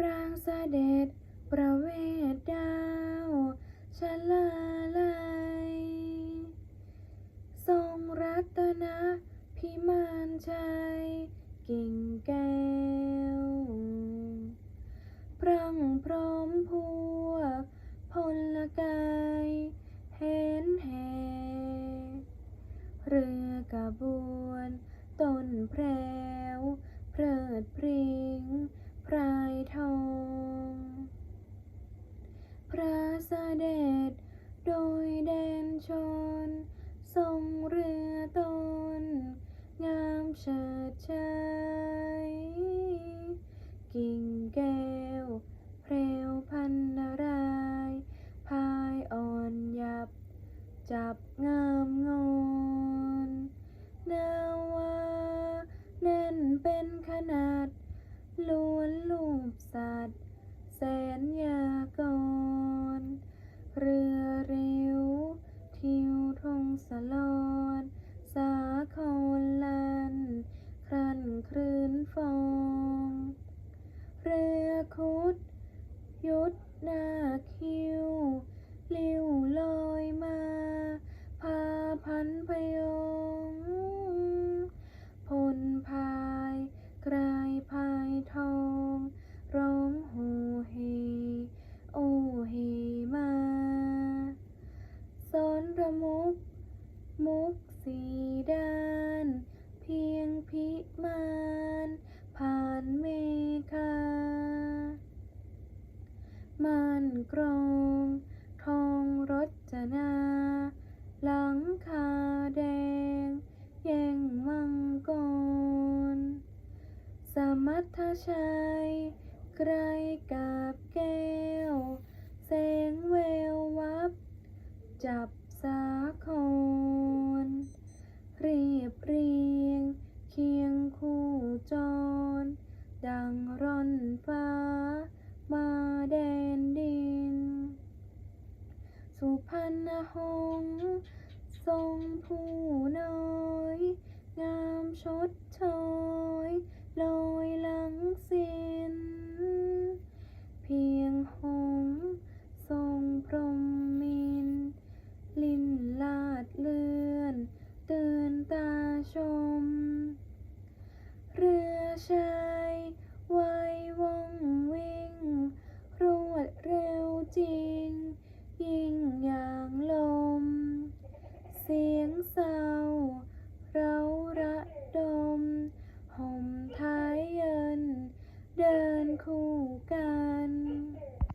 ปรางเสด็จประเวทดาวชลาลัย ทรงรัตนะพิมานชัยกิ่งแก้ว พรังพร้อมพวกพลกายเห็นแหเรือกระบวน ต้นแพรวเพลิดเพริงพรายทอง พระ เสด็จ โดยแดนชน ทรงเรือตน งามเฉิดชัยกิ่งแก้วเพรวพันนารายพายอ่อนหยับ จับงามงอนนาวาแน่นเป็นขนาดล้วนลูบสัตว์แสนยากร เรือเร็ว ทิวทงสลอน สาครลัน ครันครื้นฟอง เรือคุด ยุดหน้าคิว ลิวลอยมา พาพันพยง พลพายกลายพายทอง ร้องโฮเฮ โอเฮมา สอน ระมุก มุกสีด้าน เพียงพิมานผ่านเมฆาม่านกรองทองรจนา หลังคาแดง แย่งมังกร สมัทชัยไกรกาบแก้ว แสงแวววับ จับสาคร เรียบเรียง เคียงคู่จร ดังร่อนฟ้า มาแดนดิน สุพรรณ หง ทรงผู้น้อย งามชดชอยลอยหลังสิน เพียงหง ทรงพรม